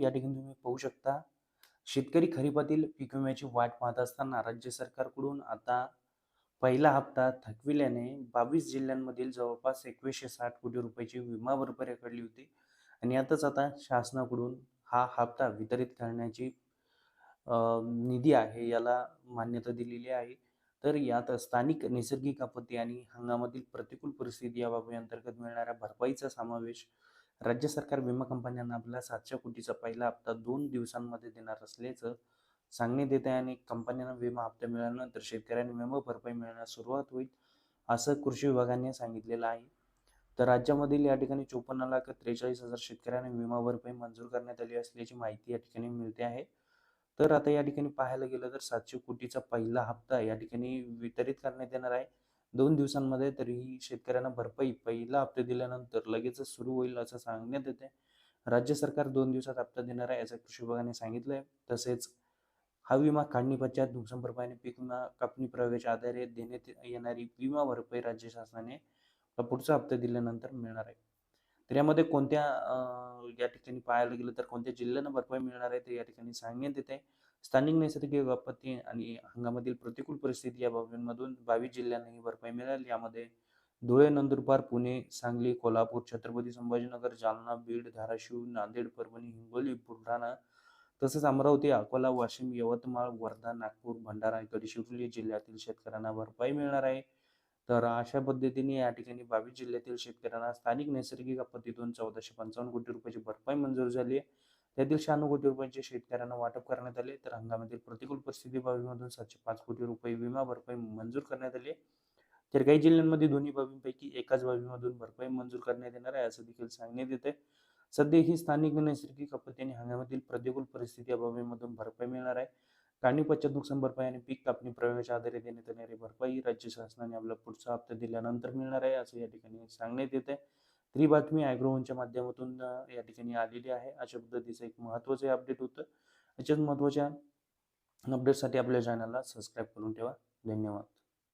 या ठिकाणी तुम्ही पाहू शकता शेतकरी खरीपातील पीक विम्याची वाट पाहत असताना राज्य सरकारकडून आता पहिला हप्ता थकविल्याने बावीस जिल्ह्यांमधील जवळपास एकवीसशे साठ कोटी रुपयाची विमा भरपाई रखडली होती. आणि यातच आता शासनाकडून हा हप्ता वितरित करण्याची निधी आहे याला मान्यता दिलेली आहे. तर यात स्थानिक नैसर्गिक आपत्ती आणि हंगामातील प्रतिकूल परिस्थिती या बाबी अंतर्गत मिळणाऱ्या भरपाईचा समावेश राज्य सरकार विमा कंपन्यांना आपला सातशे कोटीचा पहिला हप्ता दोन दिवसांमध्ये देणार असल्याचं सांगण्यात येत आहे आणि कंपन्यांना विमा हप्ता मिळाल्यानंतर शेतकऱ्यांना विमा भरपाई मिळण्यास सुरुवात होईल असं कृषी विभागाने सांगितलेलं आहे. तर राज्यामधील या ठिकाणी चोपन्न लाख त्रेचाळीस हजार शेतकऱ्यांना विमा भरपाई मंजूर करण्यात आली असल्याची माहिती या ठिकाणी मिळते आहे. तर आता या ठिकाणी पाहायला गेलं तर सातशे कोटीचा पहिला हप्ता या ठिकाणी वितरित करण्यात येणार आहे. दोन दिवसांमध्ये तरीही शेतकऱ्यांना भरपाई पहिला हप्ता दिल्यानंतर लगेचच सुरू होईल असं सांगण्यात येते राज्य सरकार दोन दिवसात हप्ता देणार आहे असं कृषी विभागाने सांगितलं आहे तसेच हा विमा काढणी पश्चात नुकसान भरपाईने पीक विमा कापणी प्रयोगाच्या आधारे देण्यात येणारी विमा भरपाई राज्य शासनाने पुढचा हप्ता दिल्यानंतर मिळणार आहे. तर यामध्ये कोणत्या या ठिकाणी पाहायला गेलं तर कोणत्या जिल्ह्यांना भरपाई मिळणार आहे ते या ठिकाणी सांगण्यात येते स्थानिक नैसर्गिक आपत्ती आणि हंगामातील प्रतिकूल परिस्थिती या बाबींमधून बावीस जिल्ह्यांना ही भरपाई मिळेल. यामध्ये धुळे नंदुरबार पुणे सांगली कोल्हापूर छत्रपती संभाजीनगर जालना बीड धाराशिव नांदेड परभणी हिंगोली बुलढाणा तसेच अमरावती अकोला वाशिम यवतमाळ वर्धा नागपूर भंडारा गडचिरोली जिल्ह्यातील शेतकऱ्यांना भरपाई मिळणार आहे. तर अशा पद्धतीने या ठिकाणी बावीस जिल्ह्यातील शेतकऱ्यांना स्थानिक नैसर्गिक आपत्तीतून चौदाशे पंचावन्न कोटी रुपयाची भरपाई मंजूर झाली आहे. त्यातील शहाण्णव कोटी रुपयांचे शेतकऱ्यांना वाटप करण्यात आले. तर हंगामातील प्रतिकूल परिस्थिती बाबीमधून सातशे पाच कोटी रुपये विमा भरपाई मंजूर करण्यात आली आहे. तर काही जिल्ह्यांमध्ये दोन्ही बाबींपैकी एकाच बाबीमधून भरपाई मंजूर करण्यात येणार आहे असं देखील सांगण्यात येते सध्या ही स्थानिक नैसर्गिक आपत्ती आणि हंगामातील प्रतिकूल परिस्थिती या बाबीमधून भरपाई मिळणार आहे. काढणी पश्चात नुकसान भरपाई आणि पीक कापणी प्रयोगाच्या आधारे देण्यात येणारी भरपाई राज्य शासनाने आपला पुढचा हप्ता दिल्यानंतर मिळणार आहे असं या ठिकाणी सांगण्यात येत आहे तर ही बातमी ॲग्रोवनच्या माध्यमातून या ठिकाणी आलेली आहे. अशा पद्धतीचं एक महत्त्वाचं अपडेट होतं. याच्यात महत्त्वाच्या अपडेटसाठी आपल्या चॅनलला सबस्क्राईब करून ठेवा. धन्यवाद.